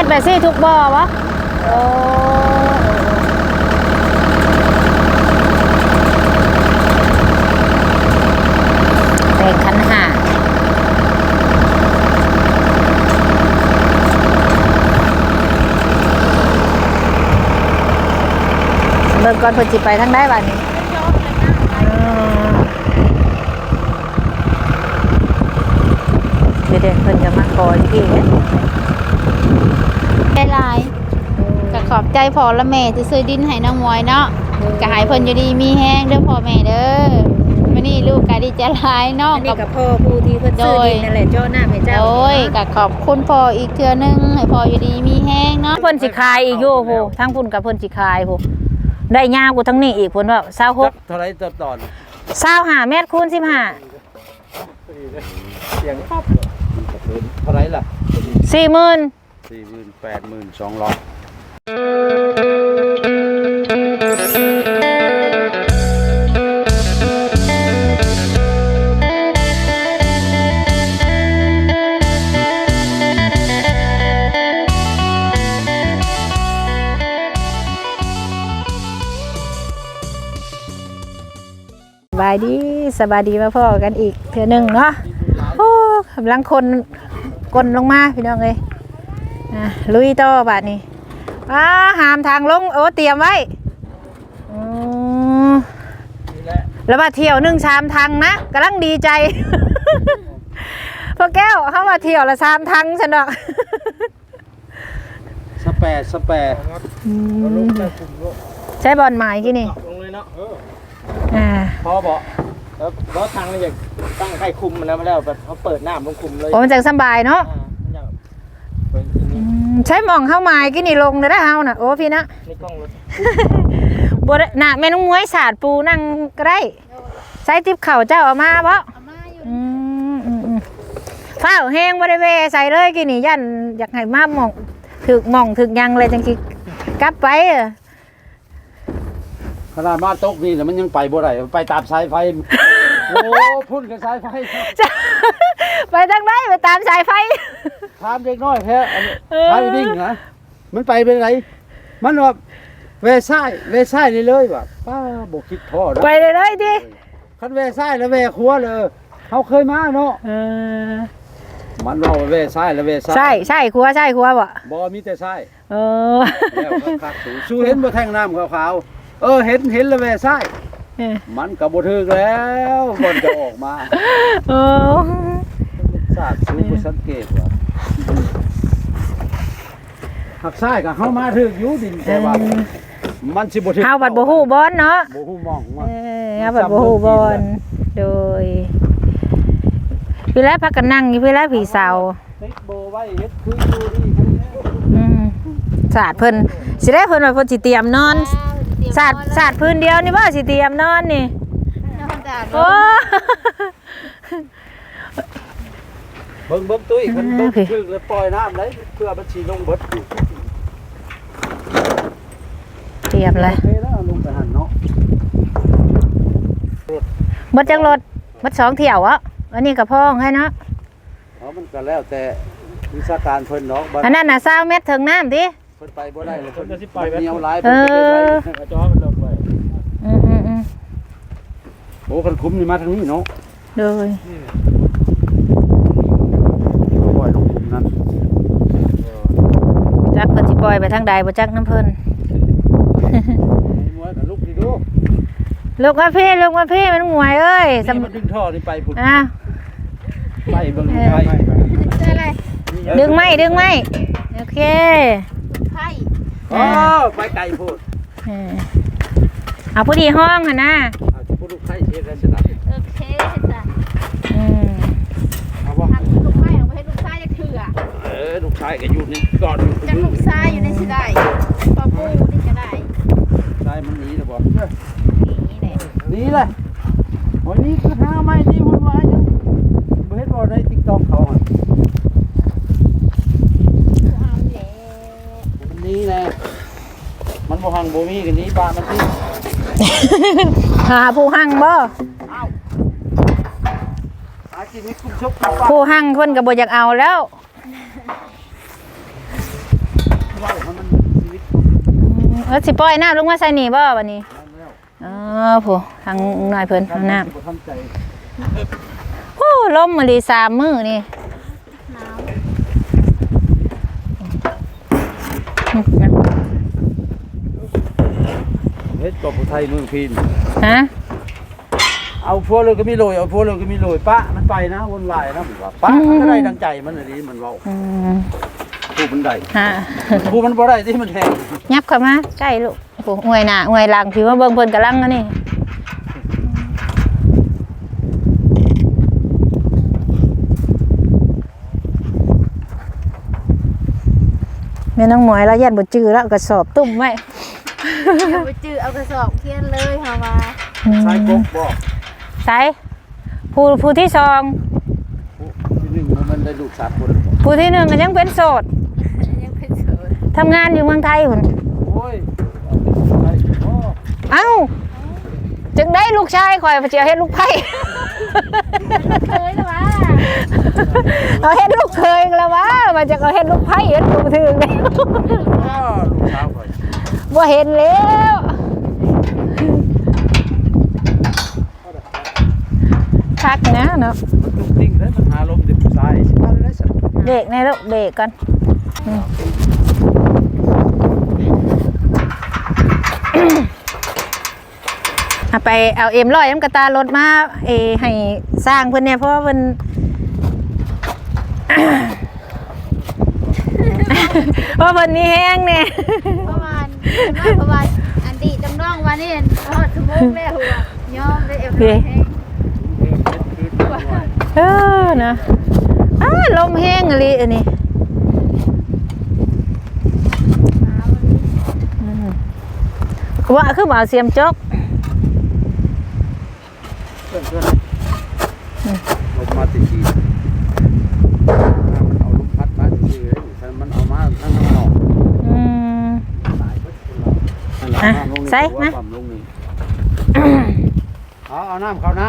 ฮ็ดแบบซี่ทุกบ่อวะโอ้แต่งคันหาเบิ่งก่อนเพิ่นสิไปทางใดบัดนี้เดี๋ยวๆเพิ่นจะมาขออีกทีเด้อใจ หลายก็ขอบใจพ่อและแม่ที่ซื้อดินให้น้องมวยเนาะก็ให้เพิ่นอยู่ดีมีแห้งเด้อพ่อแม่เด้อมื้อนี้ลูกก็ดีใจหลายเนาะอันนี้กักับพ่อผู้ที่เพิ่นซื้อดินนั่นแหละเจ้าหน้าให้เจ้าโอ้ยก็ขอบคุณพ่ออีกเทื่อนึงให้พ่ออยู่ดีมีแห้งเนาะเพิ่นสิขายอีกอยู่โหทั้งพุ่นกับเพิ่นสิขายโหได้ยาวกว่าทั้งนี้อีกเพิ่นว่าจัก26 เท่าไรต่อตอน25เมตรคูณ15 เสียงครับมันก็เกินเท่าไรล่ะ40,000 สี่หมื่นแปดหมื่นสองร้อยสบายดีสบายดีมาพ่อกันอีกเทือหนึงเนาะโอ้กำลังคนกลนลงมาพี่น้องเอ้ย อะลุยต่อบาดนี้อ้าหามทางลงโอ้เตรียมไว้อืมนี่แหละแล้วมาเที่ยวหนึ่งชามทางนะกำลังดีใจพ่อแก้วเข้ามาเที่ยวละชามทางฉันเนาะสแปร์สแปร์ใช้บอลหมายกี่นี่ลงเลยเนาะอ่าพอบอกแล้วแล้วทางนี่อยากตั้งใครคุมมันแล้วมาแล้วแบบเขาเปิดหน้าลงคุมเลยโอ้มันจังสำบายเนาะ อ่ามันอยากเป็นอัน อื นี้ ม ใช้หมองเข้าหมายกี่นี่ลงเลยได้เฮาน่ะโอ้พี่นะในกล้องรถบัวน่ะแม่น้องมวยสาดปูนั่งก็ได้ใช้ทิปเข่าเจ้าเอามาบ่เอามาอยู่อืมอืมอืมฟ้าวแห้งบ่ได้เวใส่เลยกี่นี่ยันอยากให้มาหมองถึกหมองถึกยังเลยจังสิกลับไปเออขนาดมาตกนี่แล้วมันยังไปบ่ได้ไปตามสายไฟ โอ้ พุ่นกับสายไฟ ไปทางไหนไปตามสายไฟ ถามเด็กน้อยแค่อันนี้เออสายดิ่งนะมันไปเป็นไร มันว่าเวซ้ายเวซ้ายนี่เลยว่ะป้าบ่คิดพ่อนะไปเลยเลยดิคันเวซ้ายแล้วเวขัวเลยเขาเคยมาเนาะเออมันว่าเวซ้ายแล้วเวซ้ายใช่ใช่ครัวใช่ครัวบ่บ่มีแต่ซ้าย เออแล้วก็คักสูสู้เห็นบ่แท่งน้ำขาวๆเออเห็นเห็นแล้วเวซ้ายเออมันก็บ่ถึกแล้วมันจะออกมา เออทราบซื้อบ่ สังเกตว่าหักซ้ายก็เฮามาถึกอยู่ดินแต่ว่า มันสิบ่ถึกเฮาบัดบ่ฮู้บอลเนาะบ่ฮู้มองเอว่าอเฮาบัดบ่ฮู้บอลโดยพี่แล้วพักกันนั่งอยู่พี่แล้วผีเสาติดโบไว้เฮ็ดคืออยู่นี่อืมสาดเพิ่นสิได้เพิ่นว่าเพิ่นสิเตรียมนอนสาดสาดพื้นเดียวนี่บ่สิเตรียมนอนนี่นอนตากโอ้ เบิ่งเบิ่งตุ้ยคันอ่าเบิ่งพี่ถึกแล้วปล่อยน้ำได้เพื่อมันสิลงเบิดอยู่เตรียมเลยโอเคแล้วลงไปหันเนาะหมดจักรถหมดสองเที่ยวอะอันนี้ก็พ้องให้เนาะเพราะมันก็แล้วแต่วิชาการเพิ่นเนาะบัดอันนั้นน่ะ20เมตรถึงน้ำติเพิ่นไปบ่ได้เลยเพิ่นเหนียวหลายเอเพิ่นก็เลยอไว้กระจอมันลงไปอืมอืมอืมโอ้คันคุ้มนี่มาทางนี้เนาะโดย ปล่อยลงคุ้มนั้น จักเพิ่นสิปล่ อยไปทางใดบ่จักน้ำเพิ่นมวยกับลูกนี่ดูลูกมาพี่ลูกมาพี่มันหวยเอ้ยสนี่มันดึงท่อนี่ไปพุ่นอะไปเบิ่งไปใช่อะไรดึงไม้ดึงไม้โอเคไพ่อ๋อไปไกลพูดเออเอาผู้ดีห้องหั่นนะเอาที่พูดลูกไข่เทศได้ชนะโอเคจ้ะอืมเอาบ่ทางลูกไพ่ของประเทศลูกชายจะถืออะเออลูกชายก็อยู่นี่ก่อนอยู่จา กลูกชายอยู่ในสิได้ปอปูนี่ก็ได้ชายมันหนีแล้วบ่นี่แหละหนีเลยวันนี้คือหาไม้ที่วุ่นวายอยู่บ่เห็นบ่ใน TikTok เขาอะเอาแหละมันหนีแน่มันบ่หังบ่มีกันนี้บ้านมันที่หาผู้หั่งบ่หากินให้คุ้มชกคุ้มปากผู้หั่งเพิ่นก็บ่อยากเอาแล้ว เว้าให้มันชีวิต เออสิปล่อยน้ำลงมาใส่นี่บ่วันนี้มันแล้วอ๋อผู้ทางนายเพิ่นเอาน้สิบ่ทันใจำโอ้ลมมาดีสามมื้อนี่เฮ็ดกับผู้ไทยเมืองพีนฮะเอาพวกเลยก็มีโรยเอาพวกเลยก็มีโรยปะมันไปนะวนวายนะผมว่าปะมันก็ได้ดังใจมันน่ะดีมันเว้าอืม ผู้มันได้ฮะผู้มันบ่ได้ที่มันแทงยับเข้ามาใกล้ลูกโอ้อวยหน้าอวยหลังพี่ว่าเบิ่งเพิ่นกำลังอันนี้แม่น้องหมวยแล้วยันบ่จื้อแล้วกระสอบตุ้มไว้เอาไปจื้อเอากระสอบเทียนเลยเฮามาชายกกบอกใส่ผู้ผู้ที่สองผู้ที่หนึ่งมันได้ลูกสามคนผู้ที่หนึ่งก็ยังเป็นโสดยังเป็นโสด ทำงานอยู่เมืองไทยพุ่นโอ้ยไอ้พ่อเอ้า จึงได้ลูกชายคอยเจียวเฮ็ดลูกไผ่ เคยแล้ววะเอาเฮ็ดลูกเคยแล้ววะมันจะเอาเฮ็ดลูกไผ่เฮ็ดลูกถึงเนี่ยพ่อลูกสาวข่อยบ่เห็นแล้วคักนะเนาะมันตุกติ้งได้มันหาลมเด็กผู้ชายสิว่าได้สักเบรกในลูกเบรกก่อน อืม เอาไปเอาเอ็มร้อยน้ำกระตารถมาเออให้สร้างเพิ่นเนี่ยเพราะว่าเพิ่นเพราะเพิ่นมีแห้งเนี่ยประมาณประมาณอันดีจำลองวันนี้ฮอดชั่วโมงแล้วหัวยอมได้เอวแห้งเออเฮ็ดคือตั้งไว้เออนะอ้าลมแห้งอะไรอันนี้อืม ว่าคือบ่เอาเสียมจกเพื่อนเพื่อนลมมาติดทีเอาลมพัดมาติดทีเลยถ้ามันเอามาทั้งข้างนอกอืมตายเบิดคนเรานั่นแหละอะน้ำลงนี่ใส่ตัวมาปั๊ลงนี่เอาเอาน้ำเข้าหน้า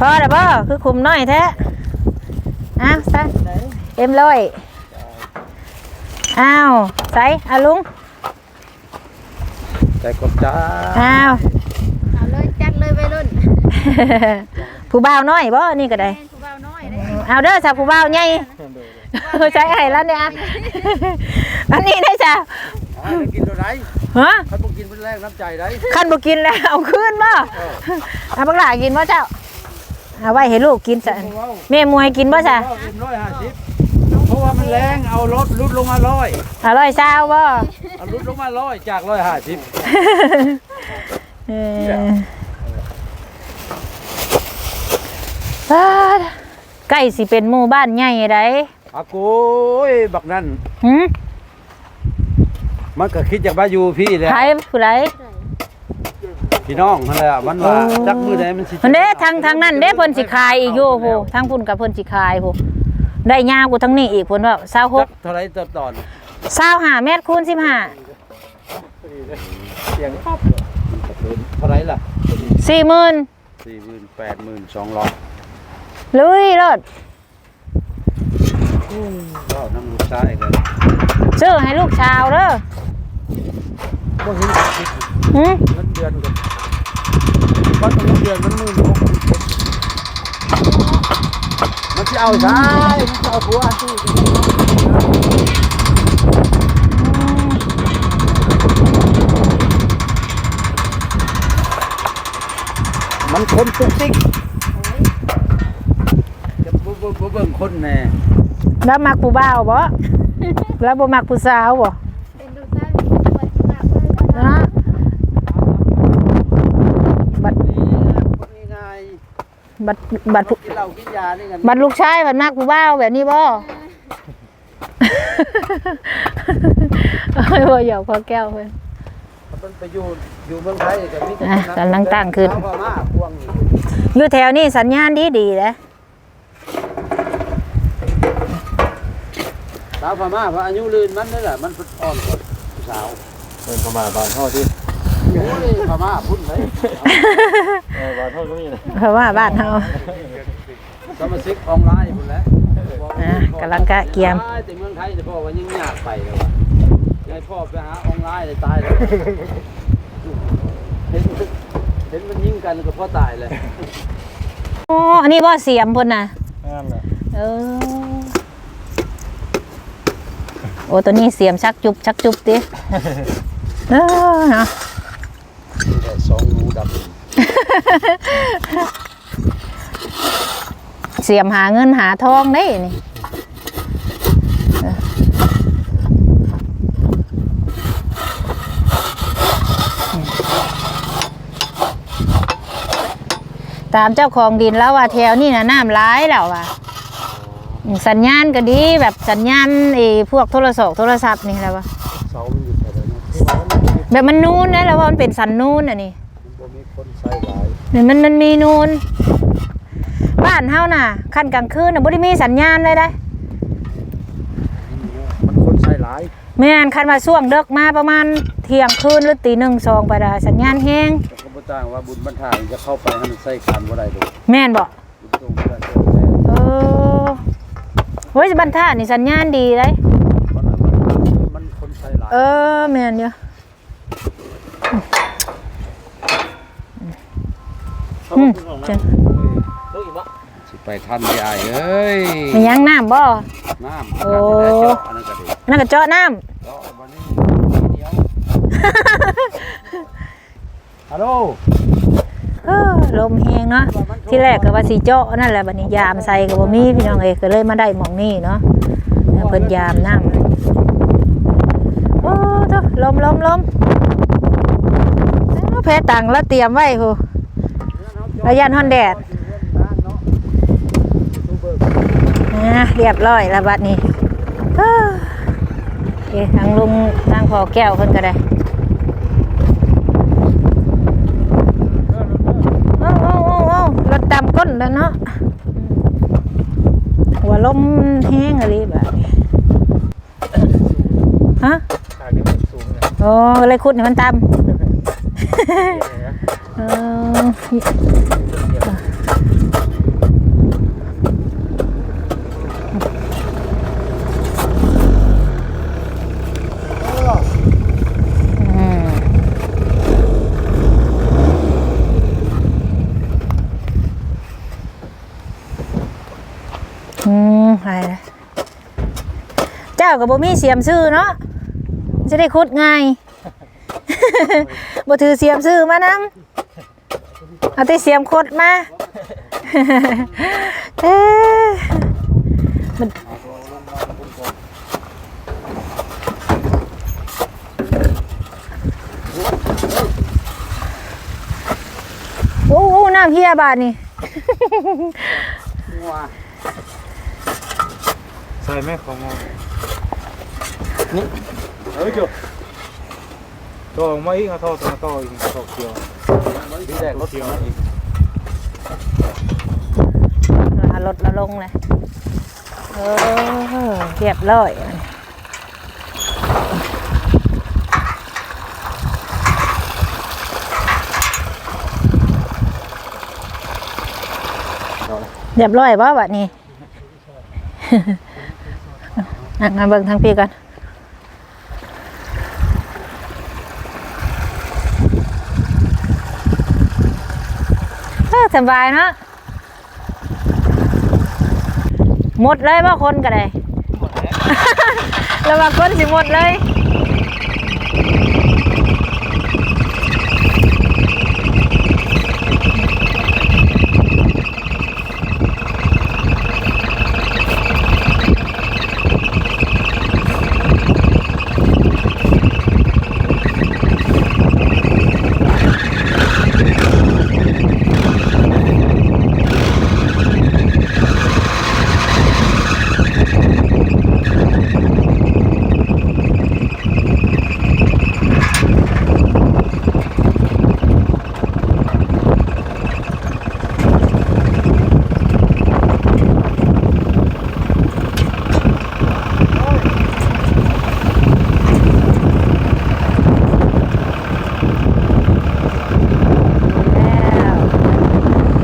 พอแล้วบ่คือคุมน้อยแท้อ้าวใส่เอ็มร้อยอ้าวใส่อาลุง ใจกดจ้าอ้าวเอาเลยจัดเลยไปรุ่นผู้บ่าวน้อยบ่นี่ก็ได้แม่นผู้บ่าวน้อยเด้เอาเด้อจ้าผู้บ่าวใหญ่ใช้ไห้แล้วเนี่ยอันนี้ได้จ้ะเอาให้กินตัวไหนฮะถ้าบ่กินเป็นแรงน้ำใจได้คันบ่กินแล้วเอาคืนบ่เอาบักหลากินบ่เจ้าเอาไว้ให้ลูกกินจ้ะเอาเอาแม่มวยกินบ่จ้ะเอากินร้อยห้าสิบเพราะว่ามันแรงเอารถลุดลงมาร้อยอร่อยเช้าบ่ เอาลุดลงมาร้อยจากร้อยห้าสิบเออบ้านใกล้สิเป็นหมู่บ้านใหญ่ไดอาโกยบักนั่นหึมันก็คิดจากบ้าอยู่พี่แหล้วใครผู้ใดพี่น้องนั่นแหละมันว่าโอ้จักมือใดมันสิมันเด้ทางทางนั้นเด้เพิ่นสิขายอีกอยู่ผู้ทางพุ่นกับเพิ่นสิขายผู้ได้ยาวกว่าทางนี้อีกเพิ่นว่าจัก26เท่าไร เติบตอน25เมตรคูณ15เสียงปั๊บเท่าไรล่ะ40,000สี่หมื่นแปดหมื่นสองร้อยลุยรถก็น้ำลูกชายกันซื้อให้ลูกชาวเด้อบ่เห็นหึเงินเดือนกันว่าเงินเดือนมันหมื่นหกมันจะเอาใช่มันจะเอาผัวที่ มันคนตุกติ๊กจะบ่บ่บ่เบิ่งคนแน่แล้วมักผู้บ่าวบ่แล้วบ่มักผู้สาวบ่เป็นดูใต้เป็นตัวที่มากเลยก็ได้นะบัดนี่แหละคนนี้ไงบัดบัดผู้กินเหล้ากินยานี่กันบัดลูกชายบัดมักผู้บ่าวแบบนี้บ่โอ้ยบ่หยอกพอแก้วเพิ่น มันไปอยู่อยู่เมืองไทยกับมีแต่อะกำลังตั้งขึ้นเอาเข้ามาพวงอยู่อยู่แถวนี้สัญญาณดีดีๆนะสาวพม่าเพราะอายุลืนมันนี่แหละมันอ่อนกว่าสาวเดินเข้ามาบานท่อที่โอ้ยพม่าพุ่นเลยเออบานท่อก็มีนะเพราะว่าบ้านเฮา สมาชิกออนไลน์พุ่นแล้วอะกำลังกะเกียม แต่เมืองไทยจะบอกว่ายังยากไปแล้วว่ะ ยายพ่อไปหาออนไลน์เลยตายเลยเห็นเห็นมันยิงกันก็พ่อตายเลยอ๋ออันนี้บ่เสียมพุ่นน่ะนั่นแหละเออโอ้ตัวนี้เสียมชักจุบชักจุบติเออเนาะแต่สองรูดำเสียมหาเงินหาทองได้นี่ ตามเจ้าของดินแล้วว่าแถวนี่นะน้ำร้ายแล้วว่ะสัญญาณก็ดีแบบสัญญาณไอ้พวกโทรศัพท์โทรศัพท์นี่แหละวะเสามันอยู่แถวนั้นแบบมันนูนนะแล้วว่ามันเป็นสันนูนอะนี่มันบ่มีคนใส่หลายเนี่ยมันมันมีนูนบ้านเฮาน่ะคันกลางคืนน่ะบ่ได้มีสัญญาณเลยได้ มันคนใส่หลายแม่นคันว่าช่วงเดึกมาประมาณเที่ยงคืนหรือตีหนึ่งสองไปได้สัญญาณแห้ง แต่เขาบ่จ้างว่าบุญบรรทางจะเข้าไปให้มันใส่การบ่ได้ดอกแม่นบ่บุญตรงบ่ได้ตรงแท้เออโอ้ยบรรทัดนี่สัญญาณดีเลยเพราะนั้นมันมันคนใส่หลายเออแม่นอยู่เขาอืมพูดของจันะงลูกอีกวะสิไปทันยายเอ้ยมียังน้ำบ่ น้ำโอ้ อันนั้นก็ดีนั่นก็เจาะน้เจาะวันนี้เดียว ฮัลโหลเออลมแห้งเนาะที่แรกก็ว่าสิเจาะนั่นแหละบัดนี้ยามใส่ก็บ่มีพี่น้องเอ้ยก็เลยมาได้หม่องนี้เนาะเพิ่นยามน้ำโอ้เด้อลมลมลมเอาแพ้ตังแล้วเตรียมไว้โหระยะฮอนแดดนะเรียบร้อยแล้วบัดนี้เอ้อโอเคทางลุงทางพอแก้วเพิ่นก็ได้โอ้โอ้โอ้โอ้รถตามก้นแล้วเนาะหัว ลมแห้งอะไรแบบนี้ฮะทางนี้มันสูงเนี่ยโอ้ก็เลยคุดให้มันตามเอออืมอืมอะไรนะ เจ้ากับบ่มีเสียมซื้อเนาะจะได้คุดง่ายบ่ถือเสียมซื้อมานำเอาแต่เสียมคดมาเอ้ยมันโอ้โหน้ำเฮียบาทนี่ใส่แม่ของเรานี่เฮ้ยจุตัวออกมอ กเอาท่อตัวต่ออีกท่อเขียวที่แรกรถเขียวอีกลดละลงเลยเออเรียบร้อยเรียบร้อยป่ะบัดนี้ อะมาเบิ่งทางพี่ก่อนเออ สบายเนาะหมดเลยว่าคนก็ได้ แล้วว่าคนสิหมดเลย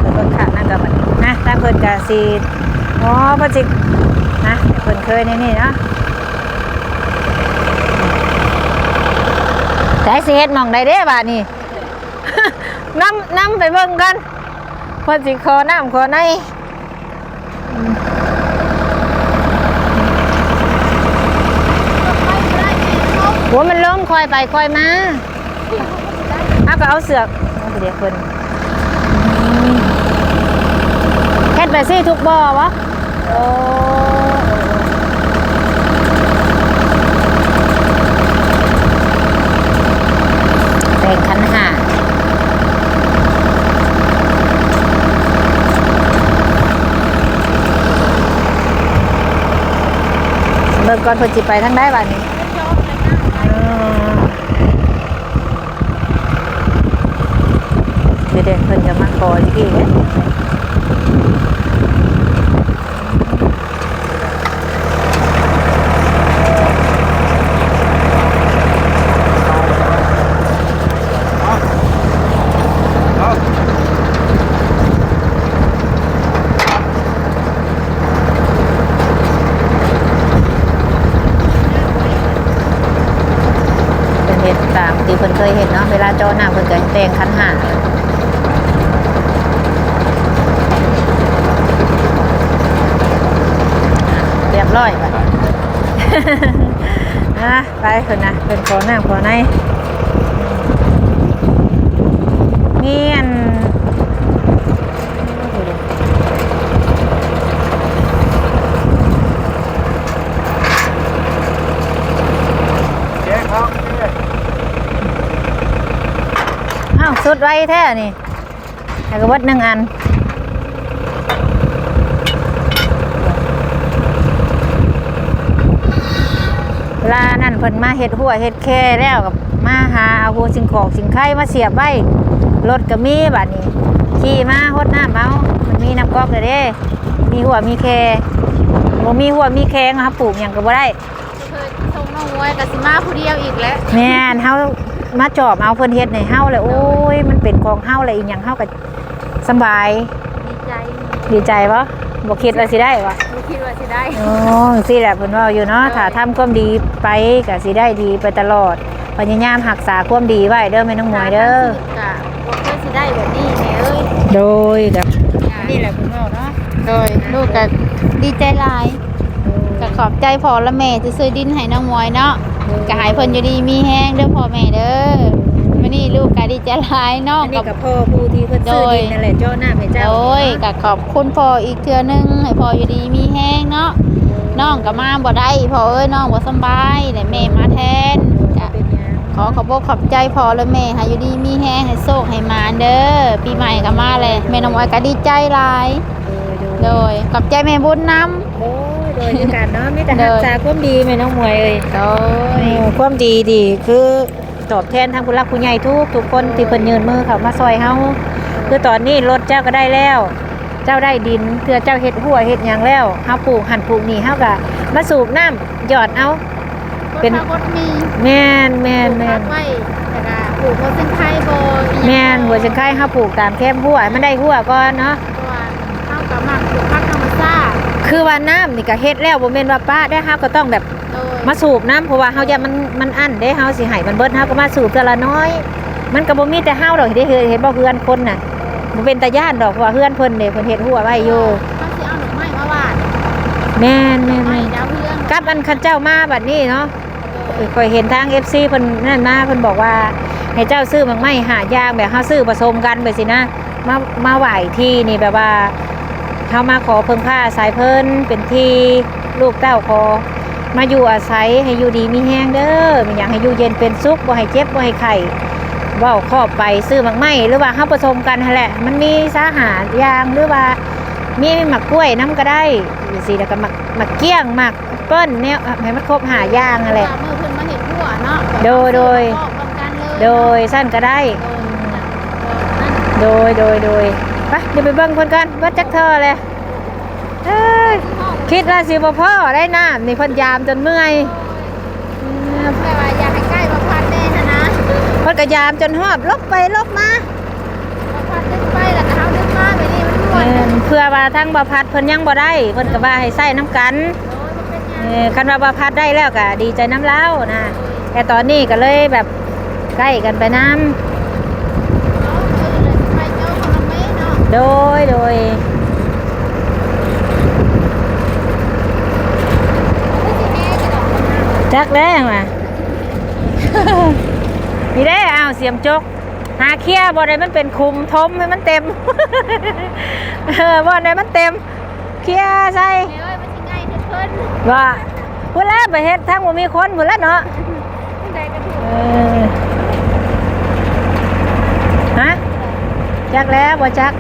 แล้วเพิ่นขาดนั่นกับบัดนี้นะถ้าเพิ่นกะสีอ๋อ เพิ่นสินะเพิ่นเคยในนี่เนาะแต่สิเฮ็ดมองใดเด้บาดนี้น้ำน้ำไปเบิ่งกันเพิ่นสิขอน้ำขอในหัวมันล้มคอยไปคอยมาเอาก็เอาเสือกเดี๋ยวเพิ่นเฮ็ดไปสิทุกบ่อวะ โอ้แต่งคันหาเบิ่งก่อนเพิ่นสิไปทางใดบัดนี้เดี๋ยวเดี๋ยวเพิ่นจะมาขออีกทีเด้ เอา เป็นเห็ดตามที่เพิ่นเค ยเห็นเนาะเวลาเจอหน้าเพิ่นก็แต่งคันหาเรียบร้อยบัดนะไปเพิ่นนะเพิ่นขอหน้าขอในนี่อัน แจ้งเขาแจ้ง อ้าวสุดไว้แท้นี่แล้วก็วัดหนึ่งอันเวลานั่นเพิ่นมาเฮ็ดหัวเฮ็ดแค่แล้วกับมาหาเอาหัวสิ่งของสิ่งไข่มาเสียบไว้รถก็มีบัดนี้ ขี่มาหดน้ำเอามันมีน้ำก๊อกเลยเด้ มีหัวมีแค่บ่มีหัวมีแข้งครับปลูกหยังก็บ่ได้เคยส่งน้องมวยกับสิมาผู้เดียวอีกแล้วแม่นเฮา มาจอบเอาเพิ่นเฮ็ดให้เฮาเลยโอ้ย มันเป็นของเฮาเลยอีหยังเฮาก็สำบาย ดีใจดีใจบ่บ่คิดว่าสิได้บ่ไม่คิดว่าจะได้โอ้สิแหละเพิ่นเว้าอยู่เนาะถ้าทำความดีไปก็สิได้ดีไปตลอดพยายามรักษาความดีไว้เด้อแม่น้องหมวยเด้อกะว่าเพื่อสิได้แบบนี้แม่เอ้ยโดยกับนี่แหละเพิ่นเว้าเนาะโดยลูกก็ดีใจหลายก็ขอบใจพ่อและแม่ที่ซื้อดินให้น้องมวยเนาะ ก็ให้เพิ่นอยู่ดีมีแห้งเด้อพ่อแม่เด้อมื้อนี้ลูกก็ดีใจหลายน้องอันนี้กับก็พ่อผู้ที่เพิ่นซื้อดินนั่นแหละเจ้าหน้าให้เจ้าโอ้ยก็ขอบคุณพ่ออีกเทื่อนึงให้พ่ออยู่ดีมีแห้งเนาะน้องก็มาบ่ได้พ่อเอ้ยน้องบ่สำบายแต่แม่มาแทนก็เป็นหยังขอขอบอกขอบใจพ่อและแม่ให้อยู่ดีมีแห้งให้โชคให้หมานเด้อปีใหม่ก็มาเลยแม่น้องอ้อยก็ดีใจหลายโดยโดยขอบใจแม่บุญนำโดย โดยด้วยกันเนาะมีแต่โดรัยกษาความดีแม่น้องหมวยเอ้ยโดยเออความดีดีคือตอบแทนทางผู้รักผู้ใหญ่ทุกทุกคนที่เพิ่นยืนมือเขามาซอยเฮาคือตอนนี้รถเจ้าก็ได้แล้ว เจ้าได้ดินเพื่อเจ้าเฮ็ดหัวเฮ็ดหยังแล้วเฮาปลูกหันปลูกนี่เฮาก็มาสูบน้ำหยอดเอา เป็นรถรถมีแม่นแม่นปลูแม่กนไว้แต่ก็ปลูกเขาซึ่งไข่โบแม่นหัวจังไคเฮาปลูกตามแคมหัวให้มันได้หัวก่อนเนาะตัวเข้ากับหมัก คือว่าน้ำนี่ก็เฮ็ดแล้วบ่แม่นว่าป้าได้เฮาก็ต้องแบบโดยมาสูบน้ำเพราะว่าเฮาจะมันมันอั้นเด้เฮาสิให้มันเบิดเฮาก็มาสูบแต่ละน้อย มันก็บ่มีแต่เฮาดอกที่ได้เฮ็ดเห็นบ่เฮือนคนน่ะบ่เป็นตาย่านดอกเพราะว่าเฮือนเพิ่นเด้เพิ่นเฮ็ดหัวไว้อยู่ต้องสิเอาหน่อไม้มาวาดแม่นแม่นไม้แม่นดาวเรืองกับอันคันเจ้ามาบัดนี้เนาะเอ้ยข่อยเห็นทาง FC เพิ่นนั่นมาเพิ่นบอกว่า ให้เจ้าซื้อมังไม้หายางแบบเฮาซื้อผสมกันไปสินะ มามาไหว้ที่นี่แบบว่า เฮามาขอเพิ่งผ้าสายเพิ่นเป็นที่ลูกเต้าขอ มาอยู่อาศัยให้อยู่ดีมีแห้งเด้อมีอย่างให้อยู่เย็นเป็นสุขบ่ให้เจ็บบ่ให้ไข้เว้าครอบไปซื้อหมักไม้หรือว่าเฮาผสมกันหั่นแหละ มันมีสาหารยางหรือว่ามีหมักกล้วยน้ำก็ได้จังซี่แล้วก็หมักหมักเกี้ยงหมักเปิ้นเนี่ยให้มันครบหาอย่างนั่นแหละเมื่อเพิ่นมาเห็นหัวเนาะโดยโดยรอบกันเลยโดยสั้นก็ได้ โดยโดยโดย ไปเดี๋ยวไปเบิ่งเพิ่นกันว่าจักเธอเลยเอ้ยคิดว่าสิบ่พ่อได้น้ำนี่เพิ่นยามจนเมื่อยแต่ว่าอยากให้ใกล้มาพัดแน่นะนะเพิ่นก็ยามจนหอบลบไปลบมามาพัดดึงไปแล้วก็เอาดึงมาไปนี่มันม่วนเออเพื่อว่าทางบ่พัดเพิ่นยังบ่ได้เพิ่นก็ว่าให้ใส่น้ำกันโอ้ยมันเป็นหยังเออคันว่าบ่พัดได้แล้วก็ดีใจน้ำเล้านะแต่ตอนนี้ก็เลยแบบใกล้กันไปน้ไปเจ้าของแม่เนาะำ โดยโดยจักแล้วมานี่ได้อ้าวเสียมจก หาเคลียร์บ่ได้มันเป็นคุมทมให้มันเต็มเออบ่ได้มันเต็ม เคลียร์ใส่แม่เอ้ยมันสิง่ายขึ้นเพิ่นว่าพุ่นแล้วไปเฮ็ดทั้งบ่มีคนพุ่นล้วเนาะได้กันถูกเออฮะจักแล้วบ่จัก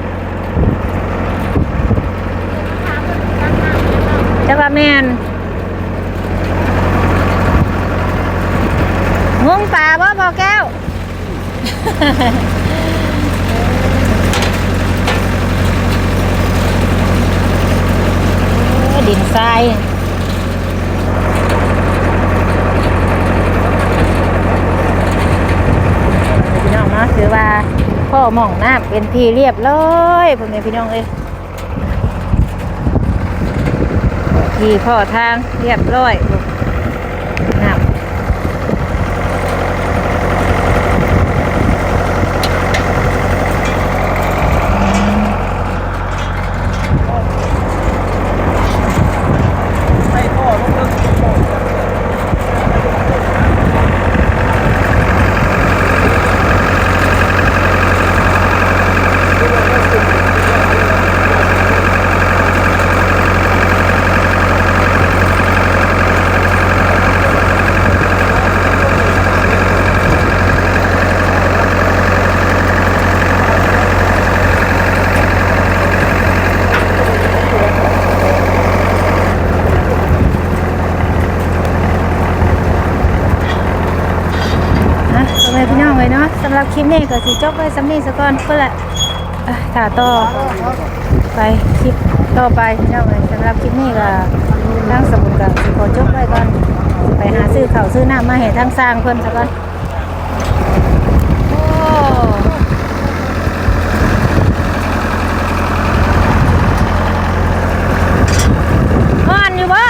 ถามเพิ่นตั้งหน้าเพิ่นเนาะจักว่าแม่นงงป่าบ่พอแก้ว ดินทรายพี่น้องเนาะถือว่าพ่อหม่องน้ำเป็นที่เรียบร้อยพ่อแม่พี่น้องเอ้ย ที่พ่อทางเรียบร้อยน้ำ ใส่ท่อลงเลิก นะพ่อแม่พี่น้องเลยเนาะสำหรับ คลิปนี้ก็สิจบไว้สำนี้ซะก่อนเพื่อละอะถ่าต่อไปคลิปต่อไปพี่น้องเลยสำหรับคลิปนี้ก็ทั้งสมุนกับสิขอจบไว้ก่อนไปหาซื้อข้าวซื้อน้ำมาให้ทั้งสร้างเพิ่นซะก่อนโอ้อ่อนอยู่บ่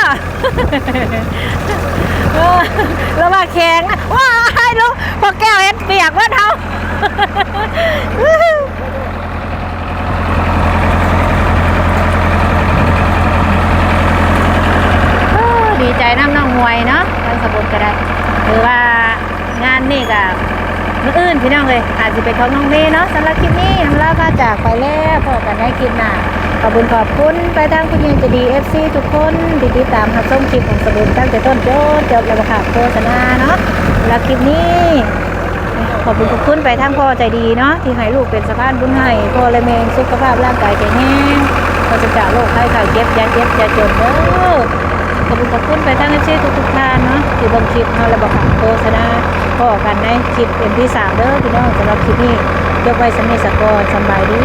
เออแล้วมาแข็งนะ ว้ายลูกพอแก้วเห็นเปียกว่าเท่าดีใจน้ำน้องมวยเนาะไปสบุนก็ได้หรือว่างานนี่ก็มื้ออื่นพี่น้องเลยอาจจะเป็นของน้องเมย์เนาะสำหรับคลิปนี้ทำลาพาจากไปแล้วพบกันในคลิปหน้าขอบคุณขอบคุณไปทางคุณยินจะดีเอฟซีทุกคนที่ติดตามรับชมคลิปของสบุนตั้งแต่ต้นจนจบแล้วก็ขาดโฆษณาเนาะ แล้วคลิปนี้ ขอบคุณขอบคุณไปทางพ่อใจดีเนาะที่ให้ลูกเป็นสะพานบุญให้พ่อและแม่สุขภาพร่างกายแข็งแรงก็จะจากโรคภัยไข้เจ็บยาเจ็บยาจนเด้อขอบคุณขอบคุณไปทางอาชีพทุกๆท่านเนาะที่บังคลิปเนาะและบอกขาดโฆษณาพ่อกันในคลิปเป็นที่สามเด้อพี่น้องสำหรับคลิปนี้ยกไว้สำเนีสกอร์สบายดี